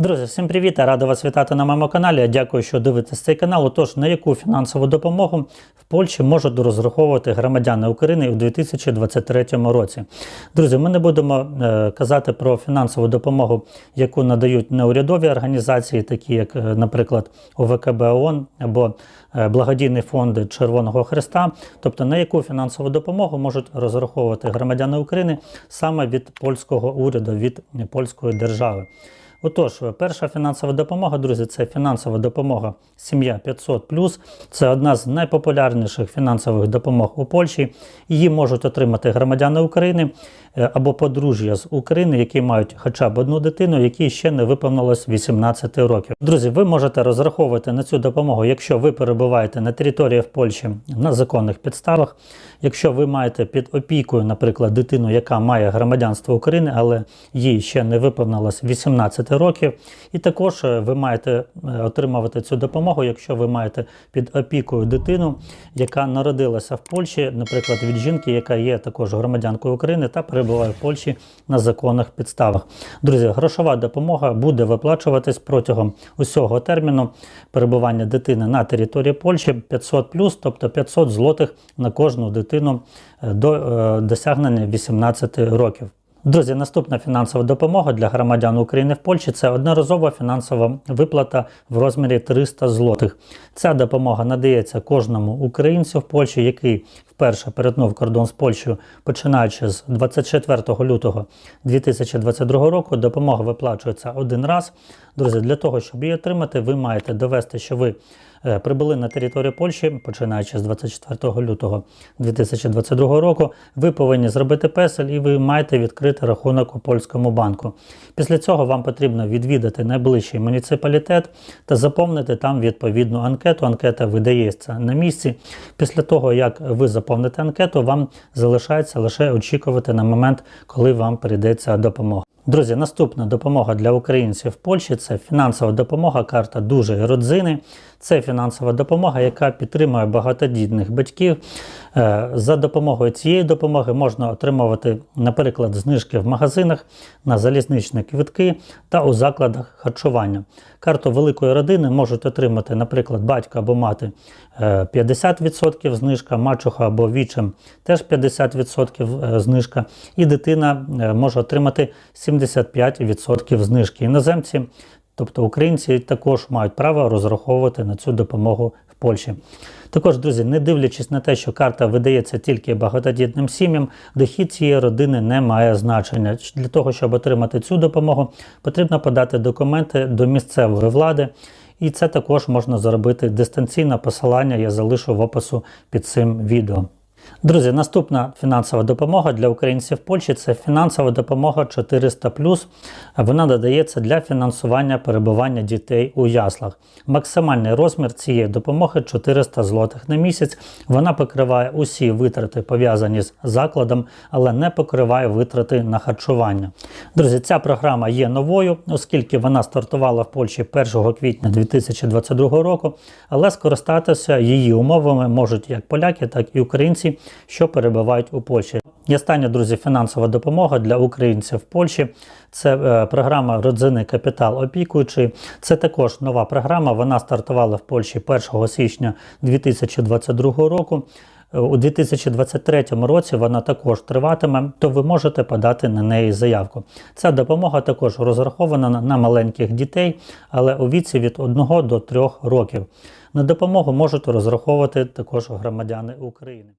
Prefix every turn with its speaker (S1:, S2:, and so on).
S1: Друзі, всім привіт! Радий вас вітати на моєму каналі. Дякую, що дивитесь цей канал. Отож, на яку фінансову допомогу в Польщі можуть розраховувати громадяни України у 2023 році. Друзі, ми не будемо е, казати про фінансову допомогу, яку надають неурядові організації, такі як, е, наприклад, ОВКБ ООН або е, благодійні фонди Червоного Христа. Тобто, на яку фінансову допомогу можуть розраховувати громадяни України саме від польського уряду, від польської держави. Отож, перша фінансова допомога, друзі, це фінансова допомога Сім'я 500 Це одна з найпопулярніших фінансових допомог у Польщі. Її можуть отримати громадяни України е, або подружжя з України, які мають хоча б одну дитину, якій ще не виповнилось 18 років. Друзі, ви можете розраховувати на цю допомогу, якщо ви перебуваєте на території в Польщі на законних підставах. Якщо ви маєте під опікою, наприклад, дитину, яка має громадянство України, але їй ще не виповнилось 18 років, і також е, ви маєте е, отримувати цю допомогу, якщо ви маєте під опікою дитину, яка народилася в Польщі, наприклад, від жінки, яка є також громадянкою України та перебуває в Польщі на законних підставах. Друзі, грошова допомога буде виплачуватись протягом усього терміну перебування дитини на території Польщі 500 тобто 500 злотих на кожну дитину е, до досягнення 18 років. Друзі, наступна фінансова допомога для громадян України в Польщі це одноразова фінансова виплата в розмірі 300 злотих. Ця допомога надається кожному українцю в Польщі, який вперше перетнув кордон з Польщею, починаючи з 24 лютого 2022 року. Допомога виплачується один раз. Друзі, для того, щоб її отримати, ви маєте довести, що ви прибули на територію Польщі, починаючи з 24 лютого 2022 року. Ви повинні зробити песель і ви маєте відкрити рахунок у польському банку. Після цього вам потрібно відвідати найближчий муніципалітет та заповнити там відповідну анкету. Анкета видається на місці. Після того, як ви заповните анкету, вам залишається лише очікувати на момент, коли вам прийдеться допомога. Друзі, наступна допомога для українців в Польщі це фінансова допомога, карта дуже родзини. Це фінансова допомога, яка підтримує багатодітних батьків. Е, за допомогою цієї допомоги можна отримувати, наприклад, знижки в магазинах на залізничні квитки та у закладах харчування. Карту великої родини можуть отримати, наприклад, батько або мати 50% знижка, мачуха або вічим теж 50% е, знижка, і дитина е, може отримати 75% знижки. Іноземці Тобто українці також мають право розраховувати на цю допомогу в Польщі. Також, друзі, не дивлячись на те, що карта видається тільки багатодітним сім'ям, дохід цієї родини не має значення. Для того, щоб отримати цю допомогу, потрібно подати документи до місцевої влади. І це також можна зробити дистанційно посилання, я залишу в опису під цим відео. Друзі, наступна фінансова допомога для українців в Польщі це фінансова допомога 400. Вона додається для фінансування перебування дітей у яслах. Максимальний розмір цієї допомоги 400 злотих на місяць. Вона покриває усі витрати, пов'язані з закладом, але не покриває витрати на харчування. Друзі, ця програма є новою, оскільки вона стартувала в Польщі 1 квітня 2022 року, але скористатися її умовами можуть як поляки, так і українці що перебувають у Польщі. І остання, друзі, фінансова допомога для українців в Польщі. Це е, програма Родзинний капітал опікуючий. Це також нова програма. Вона стартувала в Польщі 1 січня 2022 року. У 2023 році вона також триватиме, то ви можете подати на неї заявку. Ця допомога також розрахована на маленьких дітей, але у віці від 1 до 3 років. На допомогу можуть розраховувати також громадяни України.